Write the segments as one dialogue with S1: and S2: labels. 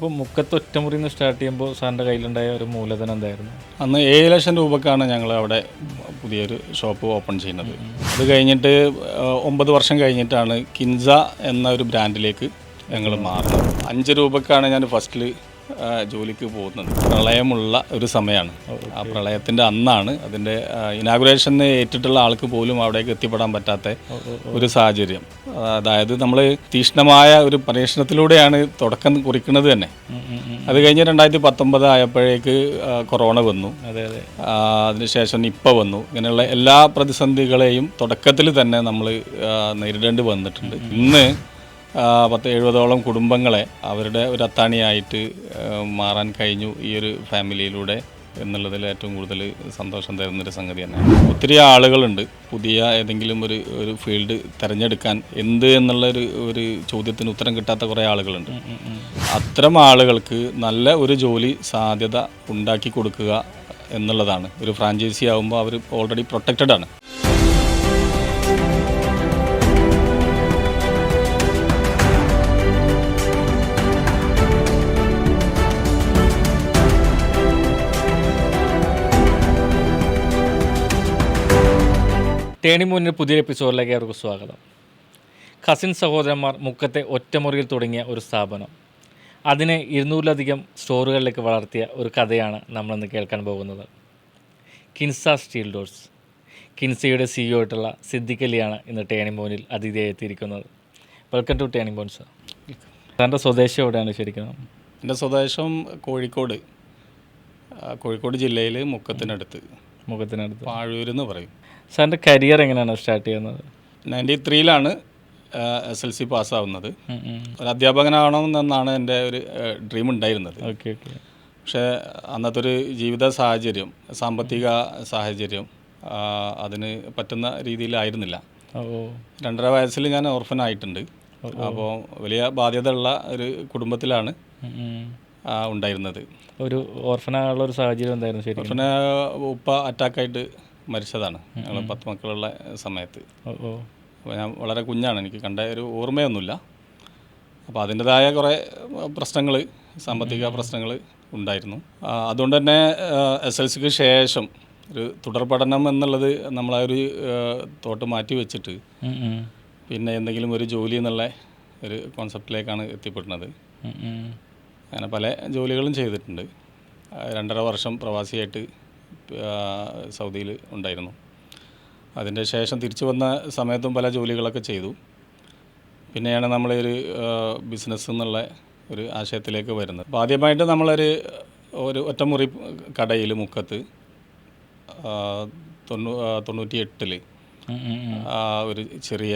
S1: ഇപ്പോൾ മുക്കത്ത് ഒറ്റമുറി നിന്ന് സ്റ്റാർട്ട് ചെയ്യുമ്പോൾ സാറിന്റെ കയ്യിലുണ്ടായ ഒരു മൂലധനം എന്തായിരുന്നു?
S2: അന്ന് ഏഴ് ലക്ഷം രൂപക്കാണ് ഞങ്ങൾ അവിടെ പുതിയൊരു ഷോപ്പ് ഓപ്പൺ ചെയ്യുന്നത്. അത് കഴിഞ്ഞിട്ട് ഒമ്പത് വർഷം കഴിഞ്ഞിട്ടാണ് കിൻസ എന്ന ഒരു ബ്രാൻഡിലേക്ക് ഞങ്ങൾ മാറുന്നത്. അഞ്ച് രൂപക്കാണ് ഞാൻ ഫസ്റ്റിൽ ജോലിക്ക് പോകുന്നത്. പ്രളയമുള്ള ഒരു സമയമാണ്. ആ പ്രളയത്തിന്റെ അന്നാണ് അതിന്റെ ഇനാഗുറേഷൻ ഏറ്റിട്ടുള്ള ആൾക്ക് പോലും അവിടേക്ക് എത്തിപ്പെടാൻ പറ്റാത്ത ഒരു സാഹചര്യം. അതായത് നമ്മൾ തീക്ഷ്ണമായ ഒരു പരീക്ഷണത്തിലൂടെയാണ് തുടക്കം കുറിക്കുന്നത് തന്നെ. അത് കഴിഞ്ഞ് രണ്ടായിരത്തി പത്തൊമ്പത് ആയപ്പോഴേക്ക് കൊറോണ വന്നു. അതിനുശേഷം നിപ്പ വന്നു. ഇങ്ങനെയുള്ള എല്ലാ പ്രതിസന്ധികളെയും തുടക്കത്തിൽ തന്നെ നമ്മൾ നേരിടേണ്ടി വന്നിട്ടുണ്ട്. ഇന്ന് പത്ത് എഴുപതോളം കുടുംബങ്ങളെ അവരുടെ ഒരു അത്താണിയായിട്ട് മാറാൻ കഴിഞ്ഞു ഈ ഒരു ഫാമിലിയിലൂടെ എന്നുള്ളതിൽ ഏറ്റവും കൂടുതൽ സന്തോഷം തരുന്നൊരു സംഗതി തന്നെയാണ്. ഒത്തിരി ആളുകളുണ്ട്. പുതിയ ഏതെങ്കിലും ഒരു ഒരു ഫീൽഡ് തിരഞ്ഞെടുക്കാൻ എന്ത് എന്നുള്ള ഒരു ഒരു ചോദ്യത്തിന് ഉത്തരം കിട്ടാത്ത കുറേ ആളുകളുണ്ട്. അത്തരം ആളുകൾക്ക് നല്ല ഒരു ജോലി സാധ്യത ഉണ്ടാക്കി കൊടുക്കുക എന്നുള്ളതാണ്. ഒരു ഫ്രാഞ്ചൈസി ആകുമ്പോൾ അവർ ഓൾറെഡി പ്രൊട്ടക്റ്റഡ് ആണ്
S1: ടേണി മുന്നിൽ പുതിയൊരു എപ്പിസോഡിലേക്ക് അവർക്ക് സ്വാഗതം. കസിൻ സഹോദരന്മാർ മുക്കത്തെ ഒറ്റമുറിയിൽ തുടങ്ങിയ ഒരു സ്ഥാപനം. അതിനെ ഇരുന്നൂറിലധികം സ്റ്റോറുകളിലേക്ക് വളർത്തിയ ഒരു കഥയാണ് നമ്മളിന്ന് കേൾക്കാൻ പോകുന്നത്. കിൻസ സ്റ്റീൽ ഡോർസ് കിൻസയുടെ സിഇഒ ആയിട്ടുള്ള സിദ്ദിഖലിയാണ് ഇന്ന് ടേണി മോനിൽ അതിഥിയായി എത്തിയിരിക്കുന്നത്. വെൽക്കം ടു ടേണി മോൻ സർ സാറിന്റെ സ്വദേശം എവിടെയാണ് ശരിക്കും
S2: എന്റെ സ്വദേശം കോഴിക്കോട്. കോഴിക്കോട് ജില്ലയിൽ മുക്കത്തിനടുത്ത്.
S1: മുഖത്തിനടുത്ത്
S2: പാഴൂർ എന്ന് പറയും.
S1: സാറിന്റെ കരിയർ എങ്ങനെയാണ് സ്റ്റാർട്ട് ചെയ്യുന്നത്?
S2: നയന്റി ത്രീയിലാണ് എസ് എൽ സി പാസ്സാവുന്നത്. ഒരു അധ്യാപകനാകണമെന്നാണ് എന്റെ ഒരു ഡ്രീം ഉണ്ടായിരുന്നത്
S1: ഓക്കെ ഓക്കെ.
S2: പക്ഷേ അന്നത്തെ ഒരു ജീവിത സാഹചര്യം സാമ്പത്തിക സാഹചര്യം അതിന് പറ്റുന്ന രീതിയിലായിരുന്നില്ല. രണ്ടര വയസ്സിൽ ഞാൻ ഓർഫനായിട്ടുണ്ട്. അപ്പോൾ വലിയ ബാധ്യത ഉള്ള ഒരു കുടുംബത്തിലാണ് ഉണ്ടായിരുന്നത്.
S1: ഒരു ഓർഫനായുള്ള ഒരു സാഹചര്യം എന്തായിരുന്നു
S2: ഓർഫന് ഉപ്പ അറ്റാക്കായിട്ട് മരിച്ചതാണ്. ഞങ്ങൾ പത്ത് മക്കളുള്ള സമയത്ത്. അപ്പോൾ ഞാൻ വളരെ കുഞ്ഞാണ്. എനിക്ക് കണ്ട ഒരു ഓർമ്മയൊന്നുമില്ല. അപ്പോൾ അതിന്റെതായ കുറേ പ്രശ്നങ്ങൾ സാമ്പത്തിക പ്രശ്നങ്ങൾ ഉണ്ടായിരുന്നു. അതുകൊണ്ട് തന്നെ എസ് എൽ സിക്ക് ശേഷം ഒരു തുടർ പഠനം എന്നുള്ളത് നമ്മളാ ഒരു തോട്ട് മാറ്റി വെച്ചിട്ട്. പിന്നെ എന്തെങ്കിലും ഒരു ജോലി എന്നുള്ള ഒരു കോൺസെപ്റ്റിലേക്കാണ് എത്തിപ്പെടുന്നത്. അങ്ങനെ പല ജോലികളും ചെയ്തിട്ടുണ്ട്. രണ്ടര വർഷം പ്രവാസിയായിട്ട് സൗദിയിൽ ഉണ്ടായിരുന്നു. അതിന്റെ ശേഷം തിരിച്ചു വന്ന സമയത്തും പല ജോലികളൊക്കെ ചെയ്തു. പിന്നെയാണ് നമ്മളൊരു ബിസിനസ് എന്നുള്ള ഒരു ആശയത്തിലേക്ക് വരുന്നത്. അപ്പോൾ ആദ്യമായിട്ട് നമ്മളൊരു ഒരു ഒറ്റമുറി കടയിൽ മുക്കത്ത് തൊണ്ണൂ തൊണ്ണൂറ്റി എട്ടിൽ ഒരു ചെറിയ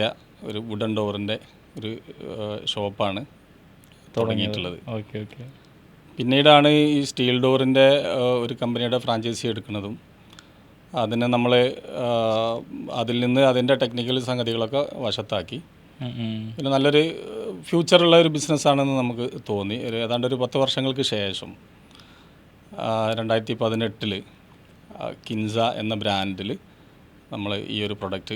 S2: ഒരു വുഡൻ ഡോറിന്റെ ഒരു ഷോപ്പാണ് തുടങ്ങിയിട്ടുള്ളത്.
S1: Okay okay.
S2: പിന്നീടാണ് ഈ സ്റ്റീൽ ഡോറിന്റെ ഒരു കമ്പനിയുടെ ഫ്രാഞ്ചൈസി എടുക്കുന്നതും. അതിനെ നമ്മൾ അതിൽ നിന്ന് അതിന്റെ ടെക്നിക്കൽ സംഗതികളൊക്കെ വശത്താക്കി. പിന്നെ നല്ലൊരു ഫ്യൂച്ചറുള്ള ഒരു ബിസിനസ്സാണെന്ന് നമുക്ക് തോന്നി. ഒരു ഏതാണ്ട് ഒരു പത്ത് വർഷങ്ങൾക്ക് ശേഷം രണ്ടായിരത്തി പതിനെട്ടിൽ കിൻസ എന്ന ബ്രാൻഡിൽ നമ്മൾ ഈ ഒരു പ്രൊഡക്റ്റ്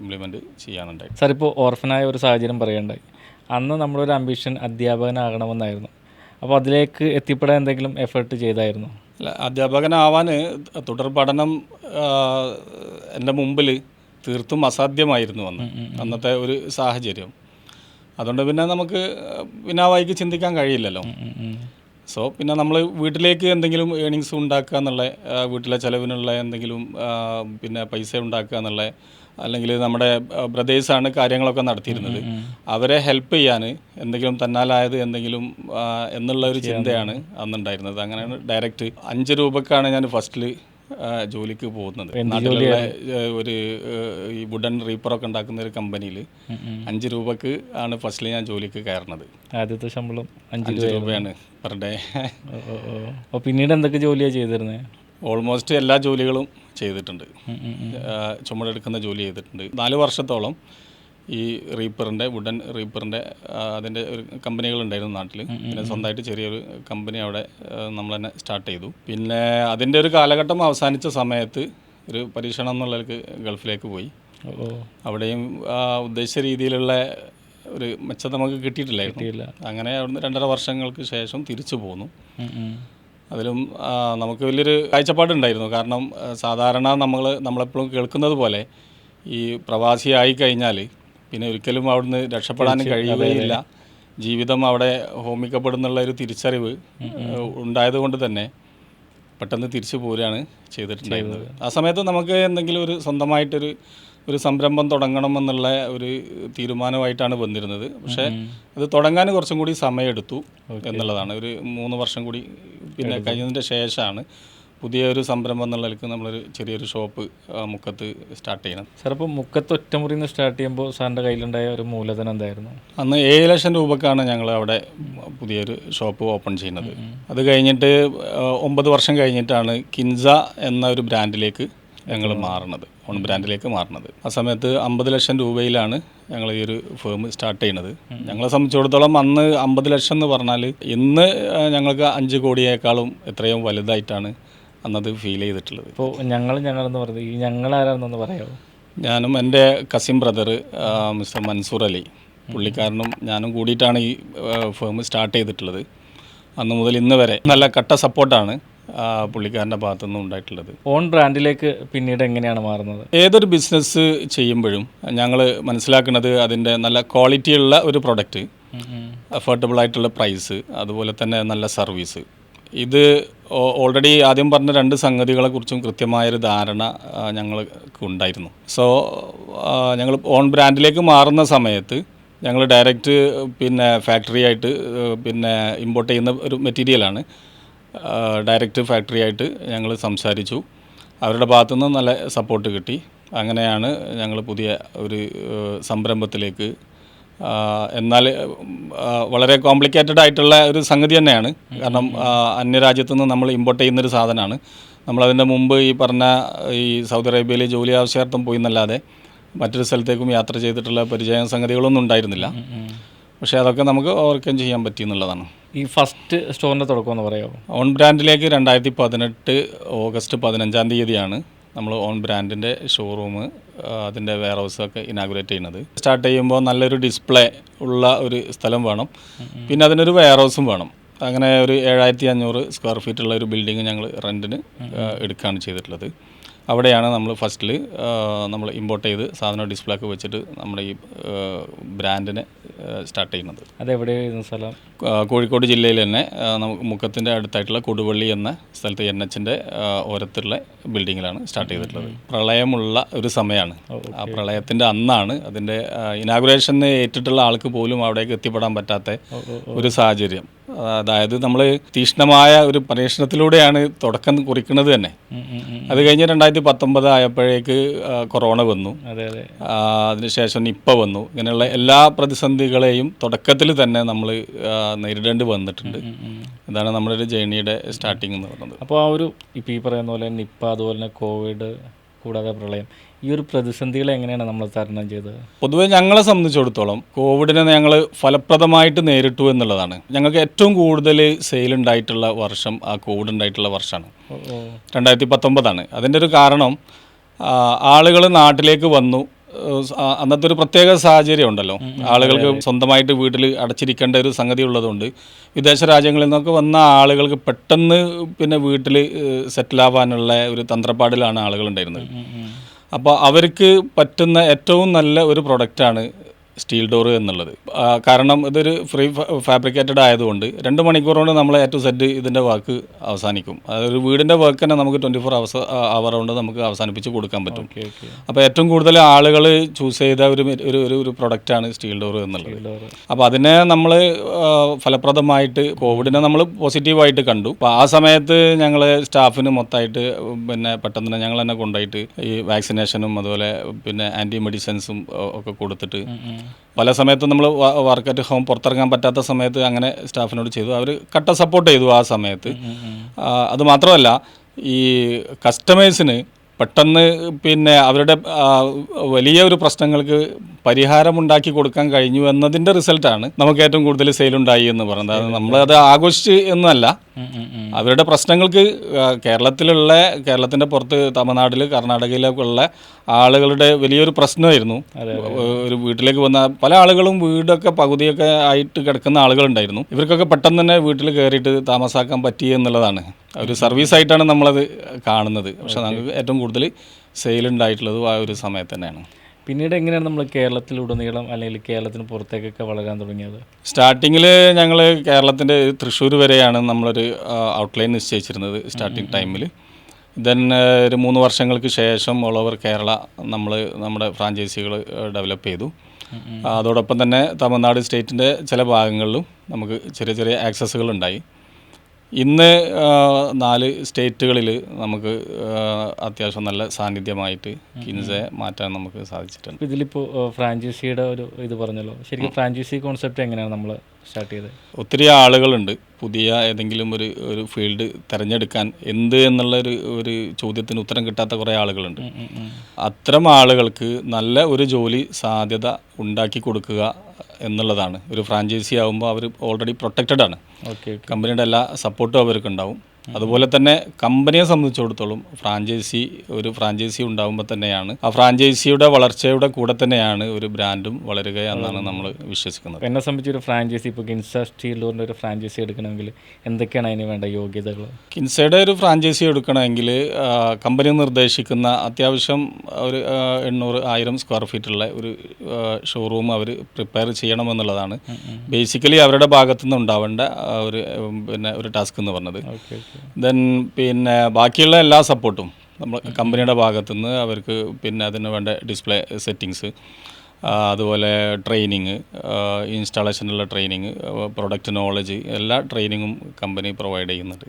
S2: ഇംപ്ലിമെന്റ് ചെയ്യാനുണ്ടായി.
S1: സാർ ഇപ്പോൾ ഓർഫനായ ഒരു സാഹചര്യം പറയണ്ടായി അന്ന് നമ്മളൊരു അംബിഷൻ അധ്യാപകനാകണമെന്നായിരുന്നു. അപ്പോൾ അതിലേക്ക് എത്തിപ്പെടാൻ എന്തെങ്കിലും എഫേർട്ട് ചെയ്തായിരുന്നു?
S2: അല്ല അധ്യാപകനാവാൻ തുടർ പഠനം എന്റെ മുമ്പിൽ തീർത്തും അസാധ്യമായിരുന്നു അന്ന് അന്നത്തെ ഒരു സാഹചര്യം. അതുകൊണ്ട് പിന്നെ നമുക്ക് പിന്നെ ആ വഴിക്ക് ചിന്തിക്കാൻ കഴിയില്ലല്ലോ. സോ പിന്നെ നമ്മൾ വീട്ടിലേക്ക് എന്തെങ്കിലും ഏണിങ്സ് ഉണ്ടാക്കുക എന്നുള്ള വീട്ടിലെ ചിലവിനുള്ള എന്തെങ്കിലും പിന്നെ പൈസ ഉണ്ടാക്കുക എന്നുള്ള അല്ലെങ്കിൽ നമ്മുടെ ബ്രദേഴ്സാണ് കാര്യങ്ങളൊക്കെ നടത്തിയിരുന്നത്. അവരെ ഹെൽപ്പ് ചെയ്യാൻ എന്തെങ്കിലും തന്നാലായത് എന്തെങ്കിലും എന്നുള്ള ഒരു ചിന്തയാണ് അന്നുണ്ടായിരുന്നത്. അങ്ങനെയാണ് ഡയറക്റ്റ് അഞ്ച് രൂപക്കാണ് ഞാൻ ഫസ്റ്റിൽ ജോലിക്ക് പോകുന്നത്. നാട്ടിലുള്ള ഒരു ഈ വുഡൻ റീപ്പറൊക്കെ ഉണ്ടാക്കുന്ന ഒരു കമ്പനിയിൽ. അഞ്ച് രൂപക്ക് ആണ് ഫസ്റ്റിൽ ഞാൻ ജോലിക്ക് കയറുന്നത്.
S1: ആദ്യത്തെ ശമ്പളം അഞ്ച്
S2: രൂപയാണ്. Per day.
S1: പിന്നീട് എന്തൊക്കെ ജോലിയാണ് ചെയ്തിരുന്നത്
S2: ഓൾമോസ്റ്റ് എല്ലാ ജോലികളും ചെയ്തിട്ടുണ്ട്. ചുമടെടുക്കുന്ന ജോലി ചെയ്തിട്ടുണ്ട്. നാല് വർഷത്തോളം ഈ റീപ്പറിന്റെ വുഡൻ റീപ്പറിന്റെ അതിന്റെ ഒരു കമ്പനികളുണ്ടായിരുന്നു നാട്ടിൽ പിന്നെ സ്വന്തമായിട്ട് ചെറിയൊരു കമ്പനി അവിടെ നമ്മൾ തന്നെ സ്റ്റാർട്ട് ചെയ്തു. പിന്നെ അതിന്റെ ഒരു കാലഘട്ടം അവസാനിച്ച സമയത്ത് ഒരു പരീക്ഷണം എന്നുള്ളവർക്ക് ഗൾഫിലേക്ക് പോയി. അവിടെയും ഉദ്ദേശിച്ച രീതിയിലുള്ള ഒരു മെച്ചം നമുക്ക് കിട്ടിയിട്ടില്ലായിരുന്നു.
S1: കിട്ടിയില്ല.
S2: അങ്ങനെ അവിടുന്ന് രണ്ടര വർഷങ്ങൾക്ക് ശേഷം തിരിച്ചു പോന്നു. അതിലും നമുക്ക് വലിയൊരു കാഴ്ചപ്പാടുണ്ടായിരുന്നു. കാരണം സാധാരണ നമ്മൾ നമ്മളെപ്പോഴും കേൾക്കുന്നത് പോലെ ഈ പ്രവാസിയായി കഴിഞ്ഞാൽ പിന്നെ ഒരിക്കലും അവിടുന്ന് രക്ഷപ്പെടാൻ കഴിയുകയില്ല. ജീവിതം അവിടെ ഹോമിക്കപ്പെടുന്നുള്ള ഒരു തിരിച്ചറിവ് ഉണ്ടായതുകൊണ്ട് തന്നെ പെട്ടെന്ന് തിരിച്ചു പോരുകയാണ് ചെയ്തിട്ടുണ്ടായിരുന്നത്. ആ സമയത്ത് നമുക്ക് എന്തെങ്കിലും ഒരു സ്വന്തമായിട്ടൊരു ഒരു സംരംഭം തുടങ്ങണമെന്നുള്ള ഒരു തീരുമാനമായിട്ടാണ് വന്നിരുന്നത്. പക്ഷേ അത് തുടങ്ങാൻ കുറച്ചും കൂടി സമയമെടുത്തു എന്നുള്ളതാണ്. ഒരു മൂന്ന് വർഷം കൂടി പിന്നെ കഴിഞ്ഞതിന്റെ ശേഷമാണ് പുതിയ ഒരു സംരംഭം എന്നുള്ള നിലയ്ക്ക് നമ്മളൊരു ചെറിയൊരു ഷോപ്പ് മുക്കത്ത് സ്റ്റാർട്ട് ചെയ്യണം.
S1: സാർ അപ്പോൾ മുക്കത്ത് ഒറ്റമുറിയിൽ നിന്ന് സ്റ്റാർട്ട് ചെയ്യുമ്പോൾ സാറിന്റെ കയ്യിലുണ്ടായ ഒരു മൂലധനം എന്തായിരുന്നു?
S2: അന്ന് ഏഴ് ലക്ഷം രൂപക്കാണ് ഞങ്ങൾ അവിടെ പുതിയൊരു ഷോപ്പ് ഓപ്പൺ ചെയ്യുന്നത്. അത് കഴിഞ്ഞിട്ട് ഒമ്പത് വർഷം കഴിഞ്ഞിട്ടാണ് കിൻസ എന്ന ഒരു ബ്രാൻഡിലേക്ക് ഞങ്ങൾ മാറുന്നത്. ഓൺ ബ്രാൻഡിലേക്ക് മാറുന്നത്. ആ സമയത്ത് അമ്പത് ലക്ഷം രൂപയിലാണ് ഞങ്ങൾ ഈ ഒരു ഫേം സ്റ്റാർട്ട് ചെയ്യുന്നത്. ഞങ്ങളെ സംബന്ധിച്ചിടത്തോളം അന്ന് അമ്പത് ലക്ഷം എന്ന് പറഞ്ഞാൽ ഇന്ന് ഞങ്ങൾക്ക് അഞ്ച് കോടിയേക്കാളും എത്രയും വലുതായിട്ടാണ് അന്നത് ഫീൽ ചെയ്തിട്ടുള്ളത്.
S1: ഇപ്പോൾ ഞങ്ങൾ ഞങ്ങളെന്ന് പറയുന്നത് ഈ ഞങ്ങൾ ആരാണെന്നൊന്ന് പറയാമോ
S2: ഞാനും എന്റെ cousin brother mister Mansoor Ali. പുള്ളിക്കാരനും ഞാനും കൂടിയിട്ടാണ് ഈ ഫേം സ്റ്റാർട്ട് ചെയ്തിട്ടുള്ളത്. അന്ന് മുതൽ ഇന്ന് വരെ നല്ല കട്ട സപ്പോർട്ടാണ് പുള്ളിക്കാരന്റെ ഭാഗത്തുനിന്നും ഉണ്ടായിട്ടുള്ളത്.
S1: ഓൺ ബ്രാൻഡിലേക്ക് പിന്നീട് എങ്ങനെയാണ് മാറുന്നത്?
S2: ഏതൊരു ബിസിനസ് ചെയ്യുമ്പോഴും ഞങ്ങൾ മനസ്സിലാക്കുന്നത് അതിന്റെ നല്ല ക്വാളിറ്റിയുള്ള ഒരു പ്രൊഡക്റ്റ് അഫോർഡബിൾ ആയിട്ടുള്ള പ്രൈസ് അതുപോലെ തന്നെ നല്ല സർവീസ്. ഇത് ഓൾറെഡി ആദ്യം പറഞ്ഞ രണ്ട് സംഗതികളെ കുറിച്ചും കൃത്യമായൊരു ധാരണ ഞങ്ങൾക്ക് ഉണ്ടായിരുന്നു. സോ ഞങ്ങൾ ഓൺ ബ്രാൻഡിലേക്ക് മാറുന്ന സമയത്ത് ഞങ്ങൾ ഡയറക്റ്റ് പിന്നെ ഫാക്ടറി ആയിട്ട് പിന്നെ ഇമ്പോർട്ട് ചെയ്യുന്ന ഒരു മെറ്റീരിയലാണ്. ഡയറക്റ്റ് ഫാക്ടറി ആയിട്ട് ഞങ്ങൾ സംസാരിച്ചു. അവരുടെ ഭാഗത്തുനിന്ന് നല്ല സപ്പോർട്ട് കിട്ടി. അങ്ങനെയാണ് ഞങ്ങൾ പുതിയ ഒരു സംരംഭത്തിലേക്ക് എന്നാൽ വളരെ കോംപ്ലിക്കേറ്റഡ് ആയിട്ടുള്ള ഒരു സംഗതി തന്നെയാണ്. കാരണം അന്യരാജ്യത്തു നിന്ന് നമ്മൾ ഇമ്പോർട്ട് ചെയ്യുന്നൊരു സാധനമാണ് നമ്മളതിന്റെ മുമ്പ് ഈ പറഞ്ഞ ഈ സൗദി അറേബ്യയിൽ ജോലി ആവശ്യാർത്ഥം പോയി എന്നല്ലാതെ മറ്റൊരു സ്ഥലത്തേക്കും യാത്ര ചെയ്തിട്ടുള്ള പരിചയ സംഗതികളൊന്നും ഉണ്ടായിരുന്നില്ല. പക്ഷേ അതൊക്കെ നമുക്ക് ഓവർകം ചെയ്യാൻ പറ്റി എന്നുള്ളതാണ്.
S1: ഈ ഫസ്റ്റ് സ്റ്റോറിന്റെ തുടക്കം എന്ന് പറയാമോ
S2: ഓൺ ബ്രാൻഡിലേക്ക് രണ്ടായിരത്തി പതിനെട്ട് ഓഗസ്റ്റ് പതിനഞ്ചാം തീയതിയാണ് നമ്മൾ ഓൺ ബ്രാൻഡിന്റെ ഷോറൂം അതിന്റെ വെയർ ഹൗസൊക്കെ ഇനാഗുറേറ്റ് ചെയ്യുന്നത്. സ്റ്റാർട്ട് ചെയ്യുമ്പോൾ നല്ലൊരു ഡിസ്പ്ലേ ഉള്ള ഒരു സ്ഥലം വേണം. പിന്നെ അതിനൊരു വെയർ ഹൗസും വേണം. അങ്ങനെ ഒരു ഏഴായിരത്തി അഞ്ഞൂറ് സ്ക്വയർ ഫീറ്റ് ഉള്ള ഒരു ബിൽഡിംഗ് ഞങ്ങൾ റെന്റിന് എടുക്കുകയാണ് ചെയ്തിട്ടുള്ളത്. അവിടെയാണ് നമ്മൾ ഫസ്റ്റിൽ നമ്മൾ ഇമ്പോർട്ട് ചെയ്ത് സാധനം ഡിസ്പ്ലേ ഒക്കെ വെച്ചിട്ട് നമ്മുടെ ഈ ബ്രാൻഡിനെ സ്റ്റാർട്ട് ചെയ്യുന്നത്.
S1: അതെവിടെയായിരുന്നു സ്ഥലം?
S2: കോഴിക്കോട് ജില്ലയിൽ തന്നെ നമുക്ക് മുക്കത്തിന്റെ അടുത്തായിട്ടുള്ള കൊടുവള്ളി എന്ന സ്ഥലത്ത് എൻ എച്ചിന്റെ ഓരത്തുള്ള ബിൽഡിങ്ങിലാണ് സ്റ്റാർട്ട് ചെയ്തിട്ടുള്ളത്. പ്രളയമുള്ള ഒരു സമയമാണ് ആ പ്രളയത്തിന്റെ അന്നാണ് അതിന്റെ ഇനാഗുറേഷന് ഏറ്റിട്ടുള്ള ആൾക്ക് പോലും അവിടേക്ക് എത്തിപ്പെടാൻ പറ്റാത്ത ഒരു സാഹചര്യം. അതായത് നമ്മൾ തീക്ഷ്ണമായ ഒരു പരീക്ഷണത്തിലൂടെയാണ് തുടക്കം കുറിക്കുന്നത് തന്നെ. അത് കഴിഞ്ഞ് രണ്ടായിരത്തി പത്തൊമ്പത് ആയപ്പോഴേക്ക് കൊറോണ വന്നു. അതിനുശേഷം നിപ്പ വന്നു. ഇങ്ങനെയുള്ള എല്ലാ പ്രതിസന്ധികളെയും തുടക്കത്തിൽ തന്നെ നമ്മൾ നേരിടേണ്ടി വന്നിട്ടുണ്ട്. ഇതാണ് നമ്മുടെ ഒരു ജേണിയുടെ സ്റ്റാർട്ടിങ് എന്ന് പറയുന്നത്
S1: അപ്പോൾ ആ ഒരു ഇപ്പോൾ ഈ പറയുന്ന പോലെ നിപ്പ അതുപോലെ തന്നെ കോവിഡ് കൂടാതെ പ്രളയം. ഈ ഒരു പ്രതിസന്ധികളെ എങ്ങനെയാണ് നമ്മൾ തരണം ചെയ്തത്?
S2: പൊതുവെ ഞങ്ങളെ സംബന്ധിച്ചിടത്തോളം കോവിഡിനെ ഞങ്ങൾ ഫലപ്രദമായിട്ട് നേരിട്ടു എന്നുള്ളതാണ്. ഞങ്ങൾക്ക് ഏറ്റവും കൂടുതൽ സെയിൽ ഉണ്ടായിട്ടുള്ള വർഷം ആ കോവിഡ് ഉണ്ടായിട്ടുള്ള വർഷമാണ്. രണ്ടായിരത്തി പത്തൊമ്പതാണ്. അതിന്റെ ഒരു കാരണം ആളുകൾ നാട്ടിലേക്ക് വന്നു. അന്നത്തെ ഒരു പ്രത്യേക സാഹചര്യം ഉണ്ടല്ലോ. ആളുകൾക്ക് സ്വന്തമായിട്ട് വീട്ടിൽ അടച്ചിരിക്കേണ്ട ഒരു സംഗതി ഉള്ളതുകൊണ്ട് വിദേശ രാജ്യങ്ങളിൽ നിന്നൊക്കെ വന്ന ആളുകൾക്ക് പെട്ടെന്ന് പിന്നെ വീട്ടിൽ സെറ്റിൽ ആവാനുള്ള ഒരു തന്ത്രപ്പാടിലാണ് ആളുകൾ ഉണ്ടായിരുന്നത്. അപ്പോൾ അവർക്ക് പറ്റുന്ന ഏറ്റവും നല്ല ഒരു പ്രൊഡക്റ്റാണ് സ്റ്റീൽ ഡോർ എന്നുള്ളത്. കാരണം ഇതൊരു ഫ്രീ ഫാബ്രിക്കേറ്റഡ് ആയതുകൊണ്ട് രണ്ട് മണിക്കൂർ കൊണ്ട് നമ്മൾ എ ടു സെറ്റ് ഇതിന്റെ വർക്ക് അവസാനിക്കും. അതൊരു വീടിന്റെ വർക്ക് തന്നെ നമുക്ക് ട്വന്റി ഫോർ അവേഴ്സ് അവർ കൊണ്ട് നമുക്ക് അവസാനിപ്പിച്ച് കൊടുക്കാൻ പറ്റും. അപ്പോൾ ഏറ്റവും കൂടുതൽ ആളുകൾ ചൂസ് ചെയ്ത ഒരു ഒരു ഒരു ഒരു പ്രൊഡക്റ്റാണ് സ്റ്റീൽ ഡോർ എന്നുള്ളത്. അപ്പോൾ അതിനെ നമ്മൾ ഫലപ്രദമായിട്ട് കോവിഡിനെ നമ്മൾ പോസിറ്റീവായിട്ട് കണ്ടു. അപ്പോൾ ആ സമയത്ത് ഞങ്ങൾ സ്റ്റാഫിന് മൊത്തമായിട്ട് പിന്നെ പെട്ടെന്ന് തന്നെ ഞങ്ങൾ തന്നെ കൊണ്ടുപോയിട്ട് ഈ വാക്സിനേഷനും അതുപോലെ പിന്നെ ആന്റി മെഡിസിൻസും ഒക്കെ കൊടുത്തിട്ട് പല സമയത്തും നമ്മൾ വർക്ക് അറ്റ് ഹോം പുറത്തിറങ്ങാൻ പറ്റാത്ത സമയത്ത് അങ്ങനെ സ്റ്റാഫിനോട് ചെയ്തു. അവർ കട്ട സപ്പോർട്ട് ചെയ്തു ആ സമയത്ത്. അത് മാത്രമല്ല ഈ കസ്റ്റമേഴ്സിന് പെട്ടെന്ന് പിന്നെ അവരുടെ വലിയ ഒരു പ്രശ്നങ്ങൾക്ക് പരിഹാരമുണ്ടാക്കി കൊടുക്കാൻ കഴിഞ്ഞു എന്നതിന്റെ റിസൾട്ടാണ് നമുക്ക് ഏറ്റവും കൂടുതൽ സെയിലുണ്ടായി എന്ന് പറയുന്നത്. അത് നമ്മളത് ആഘോഷിച്ച് എന്നല്ല. അവരുടെ പ്രശ്നങ്ങൾക്ക് കേരളത്തിലുള്ള കേരളത്തിന്റെ പുറത്ത് തമിഴ്നാട്ടിൽ കർണാടകയിലൊക്കെ ഉള്ള ആളുകളുടെ വലിയൊരു പ്രശ്നമായിരുന്നു. ഒരു വീട്ടിലേക്ക് വന്ന പല ആളുകളും വീടൊക്കെ പകുതിയൊക്കെ ആയിട്ട് കിടക്കുന്ന ആളുകളുണ്ടായിരുന്നു. ഇവർക്കൊക്കെ പെട്ടെന്ന് തന്നെ വീട്ടിൽ കയറിയിട്ട് താമസാക്കാൻ പറ്റി എന്നുള്ളതാണ്. ഒരു സർവീസ് ആയിട്ടാണ് നമ്മളത് കാണുന്നത്. പക്ഷെ നമുക്ക് ഏറ്റവും കൂടുതൽ സെയിൽ ഉണ്ടായിട്ടുള്ളത് ആ ഒരു സമയത്ത് തന്നെയാണ്.
S1: പിന്നീട് എങ്ങനെയാണ് നമ്മൾ കേരളത്തിലുടനീളം അല്ലെങ്കിൽ കേരളത്തിന് പുറത്തേക്കൊക്കെ വളരാൻ തുടങ്ങിയത്?
S2: സ്റ്റാർട്ടിങ്ങിൽ ഞങ്ങൾ കേരളത്തിന്റെ തൃശ്ശൂർ വരെയാണ് നമ്മളൊരു ഔട്ട്ലൈൻ നിശ്ചയിച്ചിരുന്നത് സ്റ്റാർട്ടിങ് ടൈമിൽ ദെൻ ഒരു മൂന്ന് വർഷങ്ങൾക്ക് ശേഷം ഓൾ ഓവർ കേരള നമ്മൾ നമ്മുടെ ഫ്രാഞ്ചൈസികൾ ഡെവലപ്പ് ചെയ്തു. അതോടൊപ്പം തന്നെ തമിഴ്നാട് സ്റ്റേറ്റിന്റെ ചില ഭാഗങ്ങളിലും നമുക്ക് ചെറിയ ചെറിയ ആക്സസ്സുകൾ ഉണ്ടായി. ഇന്ന് നാല് സ്റ്റേറ്റുകളിൽ നമുക്ക് അത്യാവശ്യം നല്ല സാന്നിധ്യമായിട്ട് കിൻസെ മാറ്റാൻ നമുക്ക് സാധിച്ചിട്ടുണ്ട്.
S1: ഇതിലിപ്പോൾ ഫ്രാഞ്ചൈസിയുടെ ഒരു ഇത് പറഞ്ഞല്ലോ. ശരിക്കും ഫ്രാഞ്ചൈസി കോൺസെപ്റ്റ് എങ്ങനെയാണ് നമ്മൾ സ്റ്റാർട്ട് ചെയ്തത്?
S2: ഒത്തിരി ആളുകളുണ്ട്. പുതിയ ഏതെങ്കിലും ഒരു ഒരു ഫീൽഡ് തിരഞ്ഞെടുക്കാൻ എന്ത് എന്നുള്ള ഒരു ഒരു ചോദ്യത്തിന് ഉത്തരം കിട്ടാത്ത കുറേ ആളുകളുണ്ട്. അത്തരം ആളുകൾക്ക് നല്ല ഒരു ജോലി സാധ്യത ഉണ്ടാക്കി കൊടുക്കുക എന്നുള്ളതാണ്. ഒരു ഫ്രാഞ്ചൈസി ആകുമ്പോൾ അവർ ഓൾറെഡി പ്രൊട്ടക്റ്റഡ് ആണ്. കമ്പനിയുടെ എല്ലാ സപ്പോർട്ടും അവർക്ക് ഉണ്ടാവും. അതുപോലെ തന്നെ കമ്പനിയെ സംബന്ധിച്ചിടത്തോളം ഫ്രാഞ്ചൈസി ഒരു ഫ്രാഞ്ചൈസി ഉണ്ടാകുമ്പോൾ തന്നെയാണ്. ആ ഫ്രാഞ്ചൈസിയുടെ വളർച്ചയുടെ കൂടെ തന്നെയാണ് ഒരു ബ്രാൻഡും വളരുക എന്നാണ് നമ്മൾ വിശ്വസിക്കുന്നത്.
S1: എന്നെ സംബന്ധിച്ച് ഒരു ഫ്രാഞ്ചൈസി ഇപ്പോൾ കിൻസ സ്റ്റീൽ ഡോറിന്റെ ഒരു ഫ്രാഞ്ചൈസി എടുക്കണമെങ്കിൽ എന്തൊക്കെയാണ് അതിന് വേണ്ട യോഗ്യതകൾ?
S2: കിൻസയുടെ ഒരു ഫ്രാഞ്ചൈസി എടുക്കണമെങ്കിൽ കമ്പനി നിർദ്ദേശിക്കുന്ന അത്യാവശ്യം ഒരു എണ്ണൂറ് ആയിരം സ്ക്വയർ ഫീറ്റുള്ള ഒരു ഷോറൂം അവർ പ്രിപ്പയർ ചെയ്യണമെന്നുള്ളതാണ്. ബേസിക്കലി അവരുടെ ഭാഗത്തുനിന്ന് ഉണ്ടാവേണ്ട ഒരു പിന്നെ ഒരു ടാസ്ക് എന്ന് പറഞ്ഞത്. ദെൻ പിന്നെ ബാക്കിയുള്ള എല്ലാ സപ്പോർട്ടും നമ്മൾ കമ്പനിയുടെ ഭാഗത്തുനിന്ന് അവർക്ക് പിന്നെ അതിന് വേണ്ട ഡിസ്പ്ലേ സെറ്റിങ്സ് അതുപോലെ ട്രെയിനിങ് ഇൻസ്റ്റാളേഷനുള്ള ട്രെയിനിങ് പ്രൊഡക്റ്റ് നോളജ് എല്ലാ ട്രെയിനിങ്ങും കമ്പനി പ്രൊവൈഡ് ചെയ്യുന്നുണ്ട്.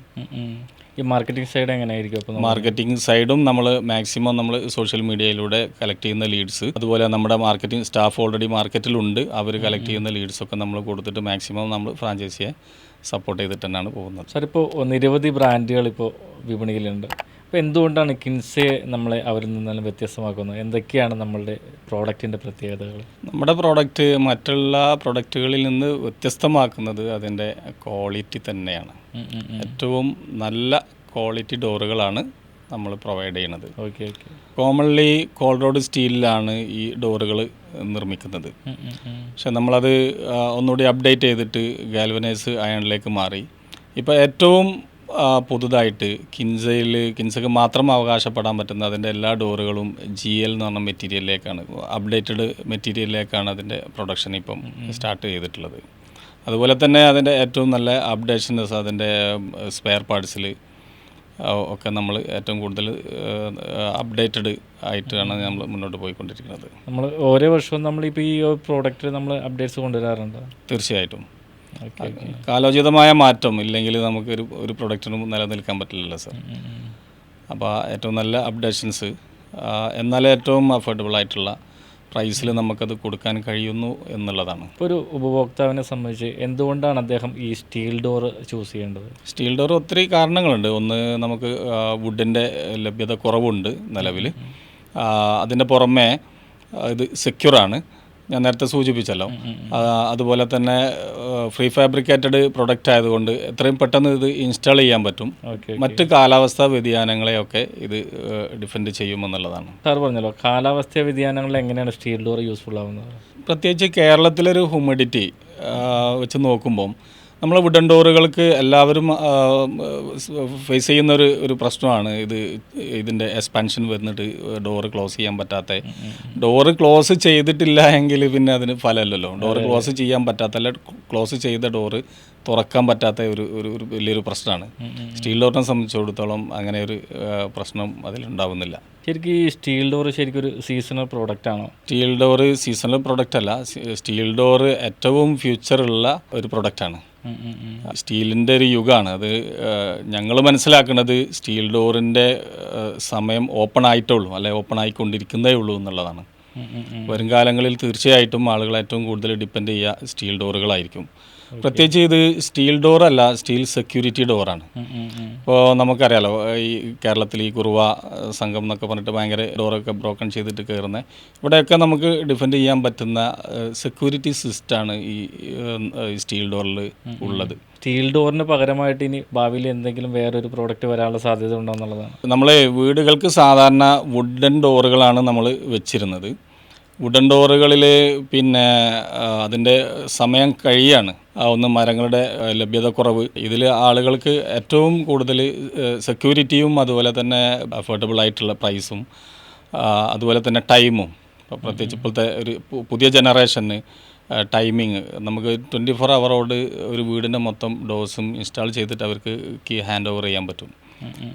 S1: ഈ മാർക്കറ്റിംഗ് സൈഡ് എങ്ങനെയായിരിക്കും അപ്പോൾ
S2: മാർക്കറ്റിംഗ് സൈഡും നമ്മൾ മാക്സിമം നമ്മൾ സോഷ്യൽ മീഡിയയിലൂടെ കളക്ട് ചെയ്യുന്ന ലീഡ്സ് അതുപോലെ നമ്മുടെ മാർക്കറ്റിംഗ് സ്റ്റാഫ് ഓൾറെഡി മാർക്കറ്റിലുണ്ട് അവർ കളക്ട് ചെയ്യുന്ന ലീഡ്സൊക്കെ നമ്മൾ കൊടുത്തിട്ട് മാക്സിമം നമ്മൾ ഫ്രാഞ്ചൈസിയെ സപ്പോർട്ട് ചെയ്തിട്ട് തന്നെയാണ് പോകുന്നത്.
S1: സാർ ഇപ്പോൾ നിരവധി ബ്രാൻഡുകൾ ഇപ്പോൾ വിപണിയിലുണ്ട്. അപ്പോൾ എന്തുകൊണ്ടാണ് കിൻസയെ നമ്മളെ അവരിൽ നിന്നെല്ലാം വ്യത്യസ്തമാക്കുന്നത്? എന്തൊക്കെയാണ് നമ്മളുടെ പ്രോഡക്റ്റിന്റെ പ്രത്യേകതകൾ?
S2: നമ്മുടെ പ്രോഡക്റ്റ് മറ്റുള്ള പ്രോഡക്റ്റുകളിൽ നിന്ന് വ്യത്യസ്തമാക്കുന്നത് അതിന്റെ ക്വാളിറ്റി തന്നെയാണ്. ഏറ്റവും നല്ല ക്വാളിറ്റി ഡോറുകളാണ് നമ്മൾ പ്രൊവൈഡ് ചെയ്യുന്നത്.
S1: Okay okay
S2: commonly cold rolled സ്റ്റീലിലാണ് ഈ ഡോറുകൾ നിർമ്മിക്കുന്നത്. പക്ഷെ നമ്മളത് ഒന്നുകൂടി അപ്ഡേറ്റ് ചെയ്തിട്ട് ഗാൽവനൈസ് അയണിലേക്ക് മാറി. ഇപ്പോൾ ഏറ്റവും പുതുതായിട്ട് കിൻസയിൽ കിൻസക്ക് മാത്രം അവകാശപ്പെടാൻ പറ്റുന്ന അതിന്റെ എല്ലാ ഡോറുകളും ജി എൽ എന്ന് പറഞ്ഞ മെറ്റീരിയലിലേക്കാണ് അപ്ഡേറ്റഡ് മെറ്റീരിയലിലേക്കാണ് അതിന്റെ പ്രൊഡക്ഷൻ ഇപ്പം സ്റ്റാർട്ട് ചെയ്തിട്ടുള്ളത്. അതുപോലെ തന്നെ അതിന്റെ ഏറ്റവും നല്ല അപ്ഡേഷൻസ് അതിന്റെ സ്പെയർ പാർട്സിൽ ഒക്കെ നമ്മൾ ഏറ്റവും കൂടുതൽ അപ്ഡേറ്റഡ് ആയിട്ടാണ് നമ്മൾ മുന്നോട്ട് പോയിക്കൊണ്ടിരിക്കുന്നത്.
S1: നമ്മൾ ഓരോ വർഷവും നമ്മളിപ്പോൾ ഈ പ്രോഡക്റ്റ് നമ്മൾ അപ്ഡേറ്റ്സ് കൊണ്ടുവരാറുണ്ട്?
S2: തീർച്ചയായിട്ടും. കാലോചിതമായ മാറ്റം ഇല്ലെങ്കിൽ നമുക്ക് ഒരു ഒരു പ്രൊഡക്റ്റിനും നിലനിൽക്കാൻ പറ്റില്ലല്ലോ സാർ അപ്പോൾ ഏറ്റവും നല്ല അപ്ഡേഷൻസ് എന്നാൽ ഏറ്റവും അഫോർഡബിൾ ആയിട്ടുള്ള പ്രൈസിൽ നമുക്കത് കൊടുക്കാൻ കഴിയുന്നു എന്നുള്ളതാണ്.
S1: ഇപ്പോൾ ഒരു ഉപഭോക്താവിനെ സംബന്ധിച്ച് എന്തുകൊണ്ടാണ് അദ്ദേഹം ഈ സ്റ്റീൽ ഡോർ ചൂസ് ചെയ്യേണ്ടത്?
S2: സ്റ്റീൽ ഡോർ ഒത്തിരി കാരണങ്ങളുണ്ട്. ഒന്ന് നമുക്ക് വുഡിന്റെ ലഭ്യത കുറവുണ്ട് നിലവിൽ അതിന്റെ പുറമേ ഇത് ഇത് സെക്യൂറാണ് ഞാൻ നേരത്തെ സൂചിപ്പിച്ചല്ലോ. അതുപോലെ തന്നെ ഫ്രീ ഫാബ്രിക്കേറ്റഡ് പ്രൊഡക്റ്റ് ആയതുകൊണ്ട് എത്രയും പെട്ടെന്ന് ഇത് ഇൻസ്റ്റാൾ ചെയ്യാൻ പറ്റും. മറ്റ് കാലാവസ്ഥാ വ്യതിയാനങ്ങളെയൊക്കെ ഇത് ഡിഫെൻഡ് ചെയ്യുമെന്നുള്ളതാണ്.
S1: സാർ പറഞ്ഞല്ലോ കാലാവസ്ഥ വ്യതിയാനങ്ങൾ എങ്ങനെയാണ് സ്റ്റീൽ ഡോർ യൂസ്ഫുൾ ആവുന്നത്?
S2: പ്രത്യേകിച്ച് കേരളത്തിലൊരു ഹ്യൂമിഡിറ്റി വെച്ച് നോക്കുമ്പം നമ്മൾ വുഡൻ ഡോറുകൾക്ക് എല്ലാവരും ഫേസ് ചെയ്യുന്ന ഒരു ഒരു പ്രശ്നമാണ് ഇത് ഇതിന്റെ എക്സ്പാൻഷൻ വന്നിട്ട് ഡോറ് ക്ലോസ് ചെയ്യാൻ പറ്റാത്ത. ഡോറ് ക്ലോസ് ചെയ്തിട്ടില്ല എങ്കിൽ പിന്നെ അതിന് ഫലമല്ലല്ലോ. ഡോറ് ക്ലോസ് ചെയ്യാൻ പറ്റാത്ത അല്ല ക്ലോസ് ചെയ്ത ഡോറ് തുറക്കാൻ പറ്റാത്ത ഒരു ഒരു വലിയൊരു പ്രശ്നമാണ്. സ്റ്റീൽ ഡോറിനെ സംബന്ധിച്ചിടത്തോളം അങ്ങനെ ഒരു പ്രശ്നം അതിലുണ്ടാവുന്നില്ല.
S1: ശരിക്കും ഈ സ്റ്റീൽ ഡോർ ശരിക്കും ഒരു സീസണൽ പ്രോഡക്റ്റ് ആണോ?
S2: സ്റ്റീൽ ഡോറ് സീസണൽ പ്രോഡക്റ്റ് അല്ല. സ്റ്റീൽ ഡോറ് ഏറ്റവും ഫ്യൂച്ചറുള്ള ഒരു പ്രൊഡക്റ്റാണ് സ്റ്റീലിന്റെ ഒരു യുഗമാണ്. അത് ഞങ്ങൾ മനസ്സിലാക്കുന്നത് സ്റ്റീൽ ഡോറിന്റെ സമയം ഓപ്പൺ ആയിട്ടേ ഉള്ളൂ അല്ലെ ഓപ്പൺ ആയിക്കൊണ്ടിരിക്കുന്നേ ഉള്ളൂ എന്നുള്ളതാണ്. വരും കാലങ്ങളിൽ തീർച്ചയായിട്ടും ആളുകൾ ഏറ്റവും കൂടുതൽ ഡിപ്പെൻഡ് ചെയ്യുക സ്റ്റീൽ ഡോറുകളായിരിക്കും. പ്രത്യേകിച്ച് ഇത് സ്റ്റീൽ ഡോർ അല്ല സ്റ്റീൽ സെക്യൂരിറ്റി ഡോറാണ് ഇപ്പോൾ നമുക്കറിയാലോ ഈ കേരളത്തിൽ ഈ കുറുവ സംഘം എന്നൊക്കെ പറഞ്ഞിട്ട് ഭയങ്കര ഡോറൊക്കെ ബ്രോക്കൺ ചെയ്തിട്ട് കയറുന്നത് ഇവിടെയൊക്കെ നമുക്ക് ഡിഫെൻഡ് ചെയ്യാൻ പറ്റുന്ന സെക്യൂരിറ്റി സിസ്റ്റാണ് ഈ ഈ സ്റ്റീൽ ഡോറിൽ ഉള്ളത്.
S1: സ്റ്റീൽ ഡോറിന് പകരമായിട്ട് ഇനി ഭാവിയിൽ എന്തെങ്കിലും വേറൊരു പ്രോഡക്റ്റ് വരാനുള്ള സാധ്യത ഉണ്ടോ എന്നുള്ളതാണ്.
S2: നമ്മൾ വീടുകൾക്ക് സാധാരണ വുഡൻ ഡോറുകളാണ് നമ്മൾ വെച്ചിരുന്നത്. വുഡൻ ഡോറുകളിൽ പിന്നെ അതിന്റെ സമയം കഴിയാണ്. ആ, ഒന്ന് മരങ്ങളുടെ ലഭ്യത കുറവ് ഇതിൽ ആളുകൾക്ക് ഏറ്റവും കൂടുതൽ സെക്യൂരിറ്റിയും അതുപോലെ തന്നെ അഫോർഡബിൾ ആയിട്ടുള്ള പ്രൈസും അതുപോലെ തന്നെ ടൈമും ഇപ്പോൾ പ്രത്യേകിച്ച് ഇപ്പോഴത്തെ ഒരു പുതിയ ജനറേഷന് ടൈമിങ് നമുക്ക് ട്വന്റി ഫോർ അവറോട് ഒരു വീടിന്റെ മൊത്തം ഡോസും ഇൻസ്റ്റാൾ ചെയ്തിട്ട് അവർക്ക് കീ ഹാൻഡ് ഓവർ ചെയ്യാൻ പറ്റും.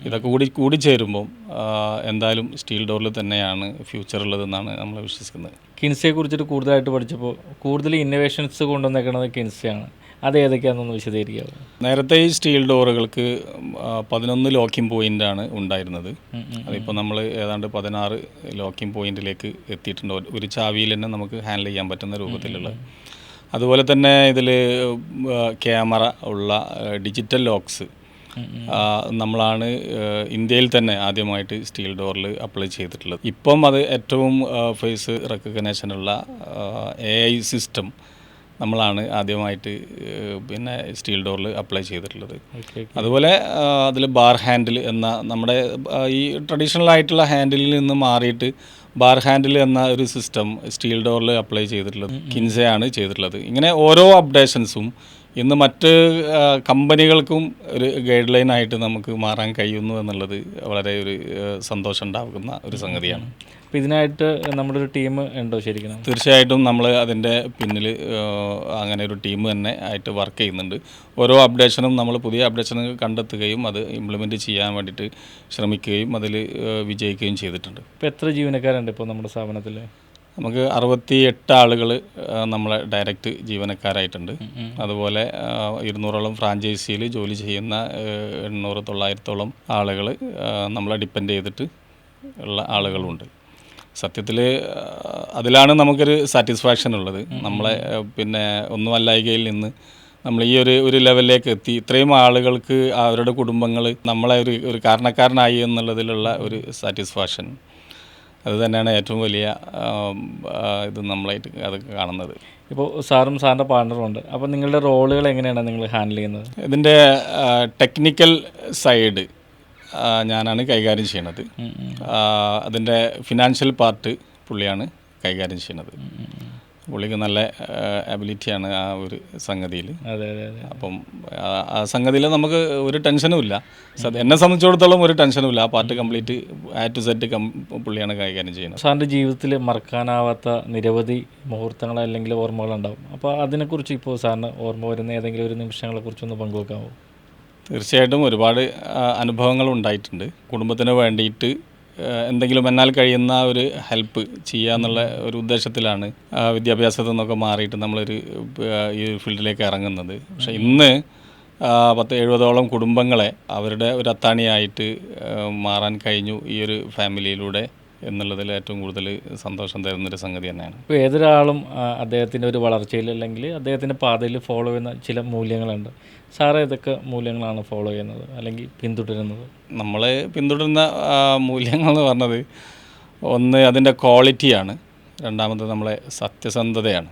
S2: ഇതൊക്കെ കൂടി കൂടി ചേരുമ്പം എന്തായാലും സ്റ്റീൽ ഡോറിൽ തന്നെയാണ് ഫ്യൂച്ചർ ഉള്ളതെന്നാണ് നമ്മൾ വിശ്വസിക്കുന്നത്.
S1: കിൻസയെ കുറിച്ചിട്ട് കൂടുതലായിട്ട് പഠിച്ചപ്പോൾ കൂടുതൽ ഇന്നോവേഷൻസ് കൊണ്ടുവന്നേക്കുന്നത് കിൻസയാണ്. അത് ഏതൊക്കെയാണെന്നൊന്ന് വിശദീകരിക്കാമോ
S2: നേരത്തെ ഈ സ്റ്റീൽ ഡോറുകൾക്ക് പതിനൊന്ന് ലോക്കിംഗ് ആണ് ഉണ്ടായിരുന്നത്. അതിപ്പോൾ നമ്മൾ ഏതാണ്ട് പതിനാറ് ലോക്കിംഗ് പോയിന്റിലേക്ക് എത്തിയിട്ടുണ്ട്. ഒരു ചാവിയിൽ തന്നെ നമുക്ക് ഹാൻഡിൽ ചെയ്യാൻ പറ്റുന്ന രൂപത്തിലുള്ള. അതുപോലെ തന്നെ ഇതിൽ ക്യാമറ ഉള്ള ഡിജിറ്റൽ ലോക്സ് നമ്മളാണ് ഇന്ത്യയിൽ തന്നെ ആദ്യമായിട്ട് സ്റ്റീൽ ഡോറിൽ അപ്ലൈ ചെയ്തിട്ടുള്ളത്. ഇപ്പം അത് ഏറ്റവും ഫേസ് റെക്കഗ്നേഷനുള്ള എ ഐ സിസ്റ്റം നമ്മളാണ് ആദ്യമായിട്ട് പിന്നെ സ്റ്റീൽ ഡോറിൽ അപ്ലൈ ചെയ്തിട്ടുള്ളത്. അതുപോലെ അതിൽ ബാർ ഹാൻഡിൽ എന്ന നമ്മുടെ ഈ ട്രഡീഷണൽ ആയിട്ടുള്ള ഹാൻഡിലിൽ നിന്ന് മാറിയിട്ട് ബാർ ഹാൻഡിൽ എന്ന ഒരു സിസ്റ്റം സ്റ്റീൽ ഡോറിൽ അപ്ലൈ ചെയ്തിട്ടുള്ളത് കിൻസയാണ് ചെയ്തിട്ടുള്ളത്. ഇങ്ങനെ ഓരോ അപ്ഡേഷൻസും ഇന്ന് മറ്റ് കമ്പനികൾക്കും ഒരു ഗൈഡ് ലൈൻ ആയിട്ട് നമുക്ക് മാറാൻ കഴിയുന്നു എന്നുള്ളത് വളരെ ഒരു സന്തോഷം ഉണ്ടാക്കുന്ന ഒരു സംഗതിയാണ്.
S1: അപ്പോൾ ഇതിനായിട്ട് നമ്മുടെ ഒരു ടീം ഉണ്ടോ ശരിക്കും?
S2: തീർച്ചയായിട്ടും നമ്മൾ അതിന്റെ പിന്നിൽ അങ്ങനെ ഒരു ടീം തന്നെ ആയിട്ട് വർക്ക് ചെയ്യുന്നുണ്ട്. ഓരോ അപ്ഡേഷനും നമ്മൾ പുതിയ അപ്ഡേഷനുകൾ കണ്ടെത്തുകയും അത് ഇംപ്ലിമെന്റ് ചെയ്യാൻ വേണ്ടിയിട്ട് ശ്രമിക്കുകയും അതിൽ വിജയിക്കുകയും ചെയ്തിട്ടുണ്ട്.
S1: ഇപ്പോൾ എത്ര ജീവനക്കാരുണ്ട് ഇപ്പോൾ നമ്മുടെ സ്ഥാപനത്തിൽ
S2: നമുക്ക് അറുപത്തി എട്ട് ആളുകൾ നമ്മളെ ഡയറക്റ്റ് ജീവനക്കാരായിട്ടുണ്ട്. അതുപോലെ ഇരുന്നൂറോളം ഫ്രാഞ്ചൈസിയിൽ ജോലി ചെയ്യുന്ന എണ്ണൂറ് തൊള്ളായിരത്തോളം ആളുകൾ നമ്മളെ ഡിപ്പെൻഡ് ചെയ്തിട്ട് ഉള്ള ആളുകളുണ്ട്. സത്യത്തിൽ അതിലാണ് നമുക്കൊരു സാറ്റിസ്ഫാക്ഷൻ ഉള്ളത്. നമ്മളെ പിന്നെ ഒന്നും അല്ലായികയിൽ നിന്ന് നമ്മൾ ഈ ഒരു ഒരു ലെവലിലേക്ക് എത്തി. ഇത്രയും ആളുകൾക്ക് അവരുടെ കുടുംബങ്ങൾ നമ്മളെ ഒരു ഒരു കാരണക്കാരനായി എന്നുള്ളതിലുള്ള ഒരു സാറ്റിസ്ഫാക്ഷൻ അത് തന്നെയാണ് ഏറ്റവും വലിയ ഇത് നമ്മളായിട്ട് അത് കാണുന്നത്.
S1: ഇപ്പോൾ സാറും സാറിന്റെ പാർട്ണറും ഉണ്ട്. അപ്പോൾ നിങ്ങളുടെ റോളുകൾ എങ്ങനെയാണ് നിങ്ങൾ ഹാൻഡിൽ ചെയ്യുന്നത്?
S2: ഇതിന്റെ ടെക്നിക്കൽ സൈഡ് ഞാനാണ് കൈകാര്യം ചെയ്യണത്. അതിന്റെ ഫിനാൻഷ്യൽ പാർട്ട് പുള്ളിയാണ് കൈകാര്യം ചെയ്യണത്. പുള്ളിക്ക് നല്ല എബിലിറ്റിയാണ് ആ ഒരു സംഗതിയിൽ.
S1: അതെ അതെ അതെ.
S2: അപ്പം ആ- സംഗതിയിൽ നമുക്ക് ഒരു ടെൻഷനും ഇല്ല. എന്നെ സംബന്ധിച്ചിടത്തോളം ഒരു ടെൻഷനും ഇല്ല. ആ പാർട്ട് കംപ്ലീറ്റ് ആ ടു സെറ്റ് പുള്ളിയാണ് കൈകാര്യം ചെയ്യുന്നത്.
S1: സാറിന്റെ ജീവിതത്തിൽ മറക്കാനാവാത്ത നിരവധി മുഹൂർത്തങ്ങൾ അല്ലെങ്കിൽ ഓർമ്മകളുണ്ടാവും അപ്പോൾ അതിനെക്കുറിച്ച് ഇപ്പോൾ സാറിന് ഓർമ്മ വരുന്ന ഏതെങ്കിലും ഒരു നിമിഷങ്ങളെക്കുറിച്ചൊന്ന് പങ്കുവെക്കാമോ
S2: തീർച്ചയായിട്ടും ഒരുപാട് അനുഭവങ്ങൾ ഉണ്ടായിട്ടുണ്ട്. കുടുംബത്തിന് വേണ്ടിയിട്ട് എന്തെങ്കിലും എന്നാൽ കഴിയുന്ന ഒരു ഹെൽപ്പ് ചെയ്യുക എന്നുള്ള ഒരു ഉദ്ദേശത്തിലാണ് വിദ്യാഭ്യാസത്തിൽ നിന്നൊക്കെ മാറിയിട്ട് നമ്മളൊരു ഈ ഫീൽഡിലേക്ക് ഇറങ്ങുന്നത്. പക്ഷേ ഇന്ന് പത്ത് എഴുപതോളം കുടുംബങ്ങളെ അവരുടെ ഒരു അത്താണിയായിട്ട് മാറാൻ കഴിഞ്ഞു ഈ ഒരു ഫാമിലിയിലൂടെ എന്നുള്ളതിൽ ഏറ്റവും കൂടുതൽ സന്തോഷം തരുന്നൊരു സംഗതി തന്നെയാണ്.
S1: ഇപ്പോൾ ഏതൊരാളും അദ്ദേഹത്തിന്റെ ഒരു വളർച്ചയിൽ അല്ലെങ്കിൽ അദ്ദേഹത്തിന്റെ പാതയിൽ ഫോളോ ചെയ്യുന്ന ചില മൂല്യങ്ങളുണ്ട്. സാറ് ഏതൊക്കെ മൂല്യങ്ങളാണ് ഫോളോ ചെയ്യുന്നത് അല്ലെങ്കിൽ പിന്തുടരുന്നത്?
S2: നമ്മൾ പിന്തുടരുന്ന മൂല്യങ്ങൾ എന്ന് പറഞ്ഞത് ഒന്ന് അതിന്റെ ക്വാളിറ്റിയാണ് രണ്ടാമത് നമ്മളെ സത്യസന്ധതയാണ്.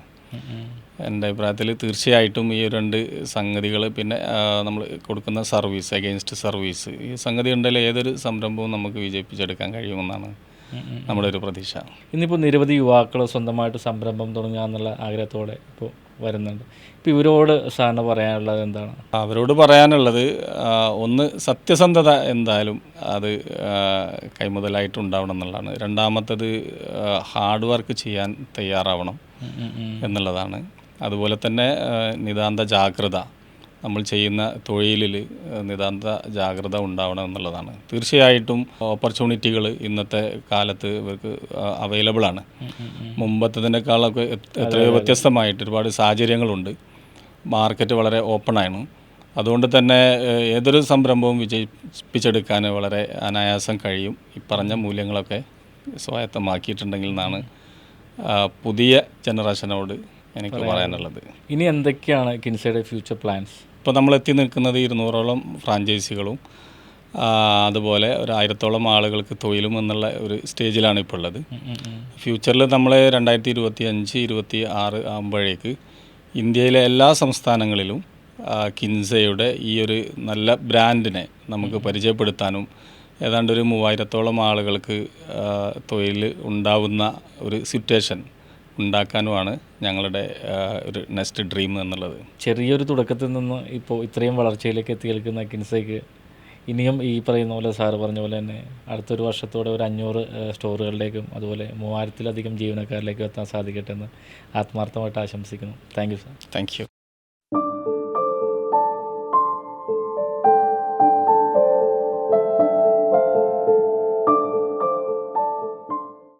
S2: എന്റെ അഭിപ്രായത്തിൽ തീർച്ചയായിട്ടും ഈ രണ്ട് സംഗതികൾ പിന്നെ നമ്മൾ കൊടുക്കുന്ന സർവീസ് അഗെയിൻസ്റ്റ് സർവീസ് ഈ സംഗതി ഉണ്ടെങ്കിൽ ഏതൊരു സംരംഭവും നമുക്ക് വിജയിപ്പിച്ചെടുക്കാൻ കഴിയുമെന്നാണ് നമ്മുടെ ഒരു പ്രതീക്ഷ.
S1: ഇന്നിപ്പോൾ നിരവധി യുവാക്കൾ സ്വന്തമായിട്ട് സംരംഭം തുടങ്ങുക എന്നുള്ള ആഗ്രഹത്തോടെ ഇപ്പോൾ വരുന്നുണ്ട്. ഇപ്പോൾ ഇവരോട് സാറിന് പറയാനുള്ളത് എന്താണ്?
S2: അവരോട് പറയാനുള്ളത് ഒന്ന് സത്യസന്ധത എന്തായാലും അത് കൈമുതലായിട്ട് ഉണ്ടാവണം എന്നുള്ളതാണ്. രണ്ടാമത്തത് ഹാർഡ് വർക്ക് ചെയ്യാൻ തയ്യാറാവണം എന്നുള്ളതാണ്. അതുപോലെ തന്നെ നിതാന്ത ജാഗ്രത. നമ്മൾ ചെയ്യുന്ന തൊഴിലിൽ നിതാന്ത ജാഗ്രത ഉണ്ടാവണം എന്നുള്ളതാണ്. തീർച്ചയായിട്ടും ഓപ്പർച്യൂണിറ്റികൾ ഇന്നത്തെ കാലത്ത് ഇവർക്ക് അവൈലബിൾ ആണ്. മുമ്പത്തതിനേക്കാളൊക്കെ എത്ര- എത്രയോ വ്യത്യസ്തമായിട്ട് ഒരുപാട് സാഹചര്യങ്ങളുണ്ട്. മാർക്കറ്റ് വളരെ ഓപ്പണാണ് അതുകൊണ്ട് തന്നെ ഏതൊരു സംരംഭവും വിജയിപ്പിച്ചെടുക്കാൻ വളരെ അനായാസം കഴിയും. ഈ പറഞ്ഞ മൂല്യങ്ങളൊക്കെ സ്വായത്തമാക്കിയിട്ടുണ്ടെങ്കിൽ എന്നാണ് പുതിയ ജനറേഷനോട് എനിക്ക് പറയാനുള്ളത്.
S1: ഇനി എന്തൊക്കെയാണ് കിൻസയുടെ ഫ്യൂച്ചർ പ്ലാൻസ്
S2: ഇപ്പോൾ നമ്മൾ എത്തി നിൽക്കുന്നത് ഇരുന്നൂറോളം ഫ്രാഞ്ചൈസികളും അതുപോലെ ഒരു ആയിരത്തോളം ആളുകൾക്ക് തൊഴിലും എന്നുള്ള ഒരു സ്റ്റേജിലാണ് ഇപ്പോൾ ഉള്ളത്. ഫ്യൂച്ചറിൽ നമ്മൾ രണ്ടായിരത്തി ഇരുപത്തി അഞ്ച് ഇരുപത്തി ആറ് ആകുമ്പോഴേക്ക് ഇന്ത്യയിലെ എല്ലാ സംസ്ഥാനങ്ങളിലും കിൻസയുടെ ഈ ഒരു നല്ല ബ്രാൻഡിനെ നമുക്ക് പരിചയപ്പെടുത്താനും ഏതാണ്ട് ഒരു മൂവായിരത്തോളം ആളുകൾക്ക് തൊഴിൽ ഉണ്ടാവുന്ന ഒരു സിറ്റുവേഷൻ ഉണ്ടാക്കാനുമാണ് ഞങ്ങളുടെ ഒരു നെക്സ്റ്റ് ഡ്രീം എന്നുള്ളത്.
S1: ചെറിയൊരു തുടക്കത്തിൽ നിന്ന് ഇപ്പോൾ ഇത്രയും വളർച്ചയിലേക്ക് എത്തി നിൽക്കുന്ന കിൻസയ്ക്ക് ഇനിയും ഈ പറയുന്ന പോലെ സാറ് പറഞ്ഞ പോലെ തന്നെ അടുത്തൊരു വർഷത്തോടെ ഒരു അഞ്ഞൂറ് സ്റ്റോറുകളിലേക്കും അതുപോലെ മൂവായിരത്തിലധികം ജീവനക്കാരിലേക്കും എത്താൻ സാധിക്കട്ടെ എന്ന് ആത്മാർത്ഥമായിട്ട് ആശംസിക്കുന്നു. Thank you sir.
S2: Thank you